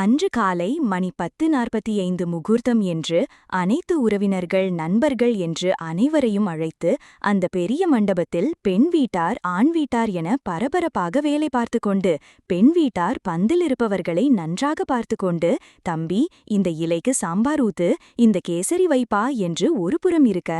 அன்று காலை மணி பத்து நாற்பத்தி ஐந்து முகூர்த்தம் என்று அனைத்து உறவினர்கள் நண்பர்கள் என்று அனைவரையும் அழைத்து அந்த பெரிய மண்டபத்தில் பெண் வீட்டார் ஆண் வீட்டார் என பரபரப்பாக வேலை பார்த்து கொண்டு பெண் வீட்டார் பந்தில் இருப்பவர்களை நன்றாக பார்த்து கொண்டு தம்பி இந்த இலைக்கு சாம்பார் ஊத்து இந்த கேசரி வைப்பா என்று ஒரு புறம் இருக்க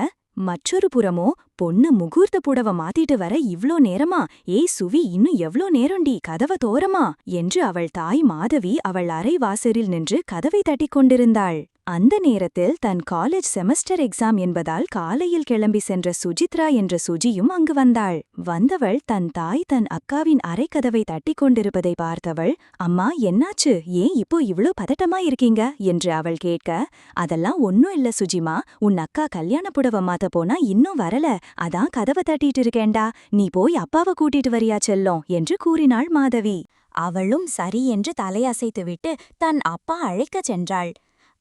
மற்றொரு புறமோ பொண்ணு முகூர்த்த புடவ மாத்திட்டு வர இவ்ளோ நேரமா? ஏய் சுவி இன்னும் எவ்ளோ நேரம்டி? கதவ தோரமா? என்று அவள் தாய் மாதவி அவள் அறை வாசலில் நின்று கதவை தட்டிக் கொண்டிருந்தாள். அந்த நேரத்தில் தன் காலேஜ் செமஸ்டர் எக்ஸாம் என்பதால் காலையில் கிளம்பி சென்ற சுஜித்ரா என்ற சுஜியும் அங்கு வந்தாள். வந்தவள் தன் தாய் தன் அக்காவின் அரைக்கதவை தட்டிக் கொண்டிருப்பதை பார்த்தவள் அம்மா என்னாச்சு? ஏன் இப்போ இவ்ளோ பதட்டமா இருக்கீங்க? என்று அவள் கேட்க அதெல்லாம் ஒன்னும் இல்ல சுஜிமா. உன் அக்கா கல்யாண புடவ மாத்த போனா இன்னும் வரல. அதான் கதவை தட்டிட்டு இருக்கேண்டா நீ போய் அப்பாவை கூட்டிட்டு வரியா செல்லும்? என்று கூறினாள் மாதவி. அவளும் சரி என்று தலையசைத்துவிட்டு தன் அப்பா அழைக்கச் சென்றாள்.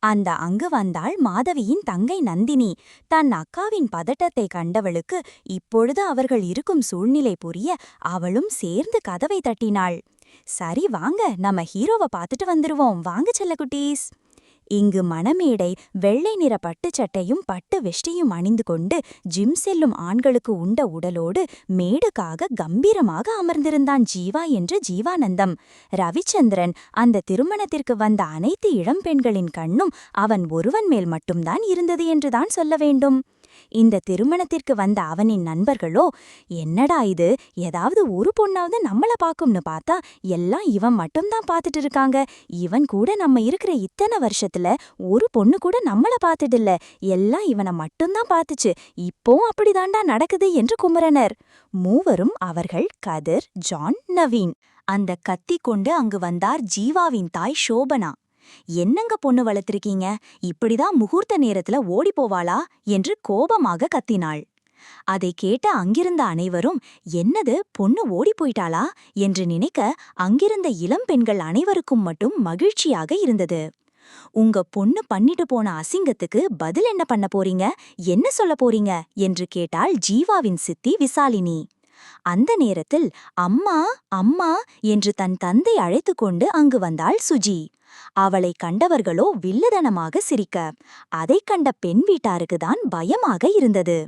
அந்த அங்கு வந்தாள் மாதவியின் தங்கை நந்தினி. தன் அக்காவின் பதட்டத்தை கண்டவளுக்கு இப்பொழுது அவர்கள் இருக்கும் சூழ்நிலை புரிய அவளும் சேர்ந்து கதவை தட்டினாள். சரி வாங்க. நம்ம ஹீரோவை பார்த்துட்டு வந்துருவோம். வாங்க செல்லக்குட்டீஸ். இங்கு மணமேடை வெள்ளை நிற பட்டுச் சட்டையும் பட்டு வெஷ்டியும் அணிந்து கொண்டு ஜிம் செல்லும் ஆண்களுக்கு உண்ட உடலோடு மேடுக்காக கம்பீரமாக அமர்ந்திருந்தான் ஜீவா என்று ஜீவானந்தம். ரவிச்சந்திரன் அந்த திருமணத்திற்கு வந்த அனைத்து இளம்பெண்களின் கண்ணும் அவன் ஒருவன் மேல் மட்டும்தான் இருந்தது என்றுதான் சொல்ல வேண்டும். இந்த திருமணத்திற்கு வந்த அவனின் நண்பர்களோ என்னடா இது? ஏதாவது ஒரு பொண்ணாவது நம்மள பாக்கும்னு பார்த்தா எல்லாம் இவன் மட்டும்தான் பார்த்துட்டு இருக்காங்க. இவன் கூட நம்ம இருக்கிற இத்தனை வருஷத்துல ஒரு பொண்ணு கூட நம்மள பார்த்ததில்ல எல்லாம் இவனை மட்டும்தான் பார்த்துச்சு. இப்போ அப்படிதாண்டா நடக்குது என்று குமரனர் மூவரும் அவர்கள் கதிர் ஜான் நவீன். அந்த கத்தி கொண்டு அங்கு வந்தார் ஜீவாவின் தாய் சோபனா என்னங்க பொண்ணு வளர்த்திருக்கீங்க? இப்படிதான் முகூர்த்த நேரத்துல ஓடி போவாளா? என்று கோபமாக கத்தினாள். அதை கேட்ட அங்கிருந்த அனைவரும் என்னது பொண்ணு ஓடி போயிட்டாளா? என்று நினைக்க அங்கிருந்த இளம் பெண்கள் அனைவருக்கும் மட்டும் மகிழ்ச்சியாக இருந்தது. உங்க பொண்ணு பண்ணிட்டு போன அசிங்கத்துக்கு பதில் என்ன பண்ண போறீங்க? என்ன சொல்ல போறீங்க? என்று கேட்டாள் ஜீவாவின் சித்தி விசாலினி. அந்த நேரத்தில் அம்மா அம்மா என்று தன் தந்தை அழைத்து கொண்டு அங்கு வந்தாள் சுஜி. அவளை கண்டவர்களோ வில்லதனமாக சிரிக்க. அதைக் கண்ட பெண் வீட்டாருக்குதான் பயமாக இருந்தது.